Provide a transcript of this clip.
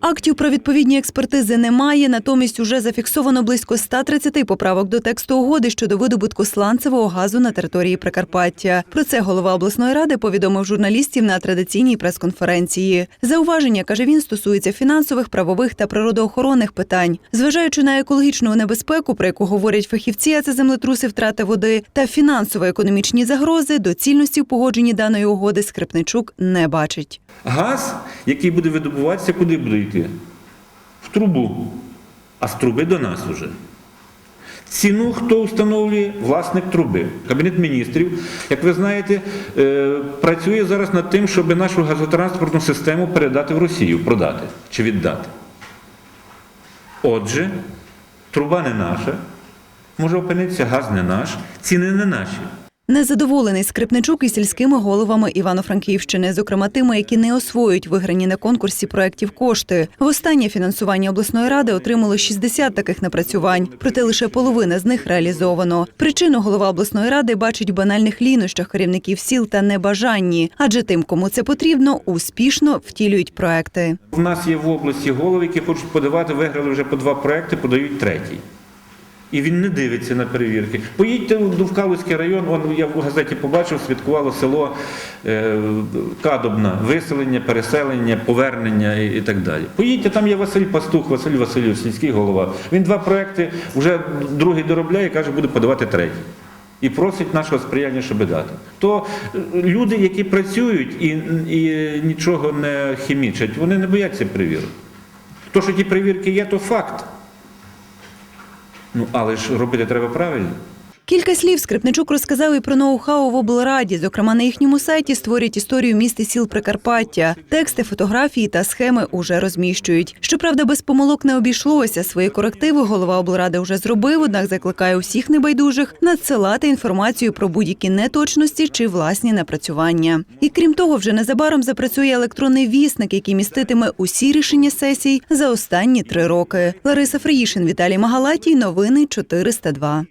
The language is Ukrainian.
Актів про відповідні експертизи немає, натомість уже зафіксовано близько 130 поправок до тексту угоди щодо видобутку сланцевого газу на території Прикарпаття. Про це голова обласної ради повідомив журналістів на традиційній прес-конференції. Зауваження каже він стосується фінансових, правових та природоохоронних питань, зважаючи на екологічну небезпеку, про яку говорять фахівці, а це землетруси втрати води, та фінансово-економічні загрози, доцільності в погодженні даної угоди Скрипничук не бачить. Газ, який буде видобуватися, куди буде йти? В трубу. А з труби до нас уже. Ціну хто встановлює? Власник труби. Кабінет міністрів, як ви знаєте, е, працює зараз над тим, щоб нашу газотранспортну систему передати в Росію, продати чи віддати. Отже, труба не наша, може опинитися газ не наш, ціни не наші. Незадоволений Скрипничук і сільськими головами Івано-Франківщини, зокрема тими, які не освоюють виграні на конкурсі проєктів кошти. Востаннє фінансування обласної ради отримало 60 таких напрацювань, проте лише половина з них реалізовано. Причину голова обласної ради бачить в банальних лінощах керівників сіл та небажанні, адже тим, кому це потрібно, успішно втілюють проекти. У нас є в області голови, які хочуть подавати, виграли вже по два проекти, подають третій. І він не дивиться на перевірки. Поїдьте в Довкалуський район, вон, я в газеті побачив, святкувало село е, Кадобна, виселення, переселення, повернення і, і так далі. Поїдьте, там є Василь Пастух, Василь Васильович, сільський голова. Він два проекти вже другий доробляє, каже, буде подавати третій. І просить нашого сприяння, щоб дати. То е, люди, які працюють і, і нічого не хімічать, вони не бояться перевірок. То, що ті перевірки є, то факт. Ну, але ж робити треба правильно. Кілька слів Скрипничук розказав і про ноу-хау в облраді. Зокрема, на їхньому сайті створюють історію міст і сіл Прикарпаття. Тексти, фотографії та схеми уже розміщують. Щоправда, без помилок не обійшлося. Свої корективи голова облради вже зробив, однак закликає усіх небайдужих надсилати інформацію про будь-які неточності чи власні напрацювання. І крім того, вже незабаром запрацює електронний вісник, який міститиме усі рішення сесій за останні три роки. Лариса Фриїшин, Віталій Магалатій. Новини 402.